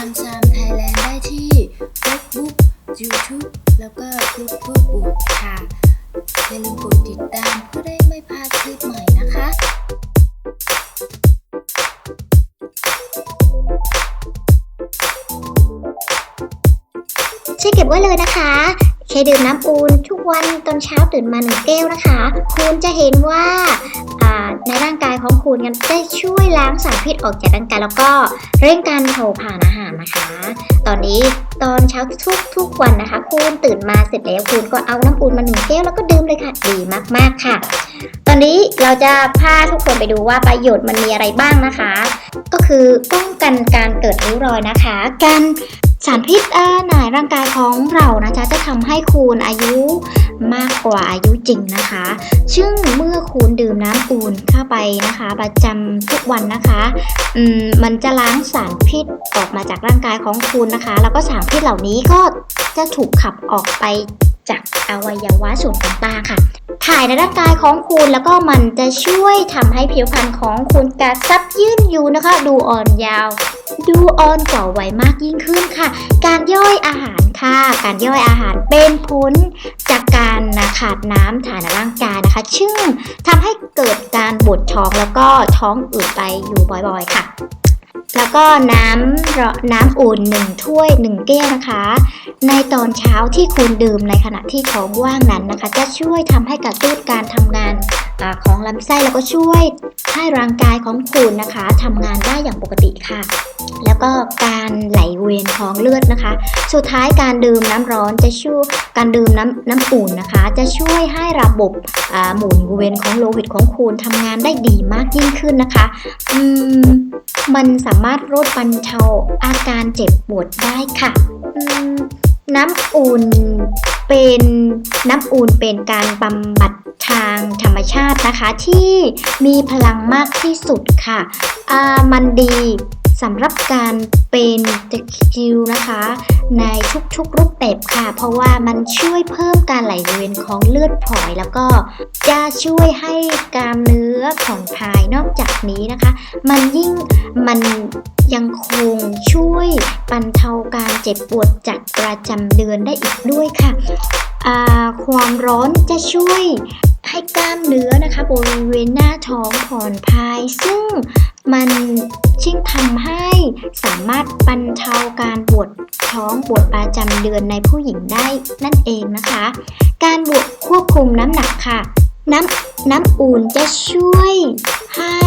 ามซามไทยแลนด์ได้ที่ Facebook YouTube แล้วก็ YouTube บุ๊กค่ะอย่าลืมกดติดตามเพื่อได้ไม่พลาดคลิปใหม่นะคะช่เก็บไว้เลยนะคะเคยดื่มน้ำอูนทุกวันตอนเช้าตื่นมาหนึ่งแก้วนะคะ คุณจะเห็นว่า อ่าในร่างกายของคุณกันจะช่วยล้างสารพิษออกจากร่างกายแล้วก็เร่งการเผาผลาญอาหารนะคะ ตอนนี้ตอนเช้าทุกทุกวันนะคะคุณตื่นมาเสร็จแล้วคุณก็เอาน้ำอุ่นมาหนึ่งแก้วแล้วก็ดื่มเลยค่ะดีมากๆค่ะ ตอนนี้เราจะพาทุกคนไปดูว่าประโยชน์มันมีอะไรบ้างนะคะ ก็คือป้องกันการเกิดริ้วรอยนะคะ การ สารพิษอาในร่างกายของเรานะคะจะทำให้คุณอายุมากกว่าอายุจริงนะคะ ซึ่งเมื่อคุณดื่มน้ำอุ่นเข้าไปนะคะ ประจำทุกวันนะคะมมันจะล้างสารพิษออกมาจากร่างกายของคุณนะคะ แล้วก็สารพิษเหล่านี้ก็จะถูกขับออกไปจากอวัยวะส่วนต่างๆค่ะ ถ่ายในร่างกายของคุณแล้วก็มันจะช่วยทำให้ผิวพรรณของคุณกระซับยืดอยู่นะคะ ดูอ่อนยาว ดูอ่อนกว่าวัยมากยิ่งขึ้นค่ะ การย่อยอาหารค่ะ การย่อยอาหารเป็นผลจากการนะขาดน้ำถ่ายในร่างกายนะคะซึ่งทำให้เกิดการบดท้องแล้วก็ท้องอืดไปอยู่บ่อยๆค่ะ แล้วก็น้ำน้ำอุ่นหนึ่งถ้วยหนึ่งแก้วนะคะ ในตอนเช้าที่คุณดื่มในขณะที่ท้องว่างนั้นนะคะ จะช่วยทำให้กระตุ้นการทำงานอของลำไส้แล้วก็ช่วย ให้ร่างกายของคุณนะคะทำงานได้อย่างปกติค่ะ แล้วก็การไหลเวียนของเลือดนะคะ สุดท้ายการดื่มน้ำร้อนจะช่วยการดื่มน้ำน้ำอุ่นนะคะ จะช่วยให้ระบบหมุนเวียนของโลหิตของคุณทำงานได้ดีมากยิ่งขึ้นนะคะอืมมันสามารถลดบรรเทาอาการเจ็บปวดได้ค่ะอืมน้ำอุ่นเป็นน้ำอุ่นเป็นการบำบัดทางธรร มชาตินะคะที่มีพลังมากที่สุดค่ะอามันดีสำหรับการเป็นตะคิวนะคะ ในทุกๆรูปแบบค่ะ เพราะว่ามันช่วยเพิ่มการไหลเวียนของเลือดฝอย แล้วก็จะช่วยให้กล้ามเนื้อผ่อนคลายนอกจากนี้นะคะ มันยิ่งมันยังคงช่วยบรรเทาการเจ็บปวดจากประจำเดือนได้อีกด้วยค่ะความร้อนจะช่วย ให้กล้ามเนื้อนะคะบริเวณหน้าท้องผ่อนคลาย ซึ่งมันชิ่งทำให้สามารถบรรเทาการปวดท้องปวดประจำเดือนในผู้หญิงได้นั่นเองนะคะ การบวกควบคุมน้ำหนักค่ะ น้ำน้ำอุ่นจะช่วยให้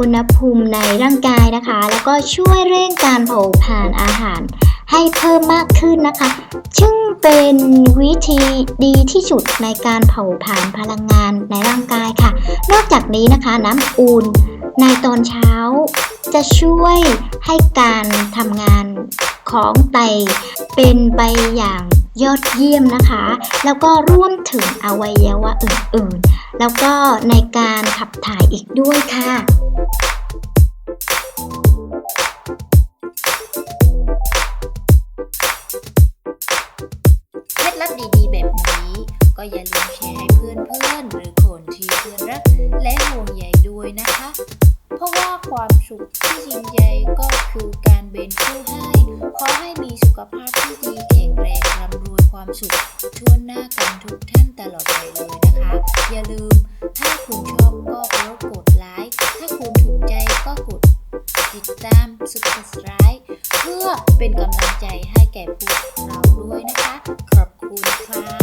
อุณหภูมิในร่างกายนะคะ แล้วก็ช่วยเร่งการเผาผลาญอาหาร ให้เพิ่มมากขึ้นนะคะ ซึ่งเป็นวิธีดีที่สุดในการเผาผลาญพลังงานในร่างกายค่ะ นอกจากนี้นะคะน้ำอุ่นในตอนเช้า จะช่วยให้การทำงานของไตเป็นไปอย่างยอดเยี่ยมนะคะ แล้วก็ร่วมถึงอวัยวะอื่นๆ แล้วก็ในการขับถ่ายอีกด้วยค่ะ ลับดีๆ แบบนี้ ก็อย่าลืมแชร์ให้เพื่อนๆ หรือคนที่เพื่อนรัก และห่วงใยด้วยนะคะ เพราะว่าความสุขที่ยิ่งใหญ่ก็คือการเป็นผู้ให้ ขอให้มีสุขภาพที่ดีแข็งแรงร่ำรวยความสุขทั่วหน้ากันทุกท่านตลอดไปเลยนะคะ อย่าลืม ถ้าคุณชอบก็กดกดไลค์ถ้าคุณถูกใจก็กดติดตาม subscribe เพื่อเป็นกำลังใจให้แก่พวกเราด้วยนะคะขอบ คุณค่ะ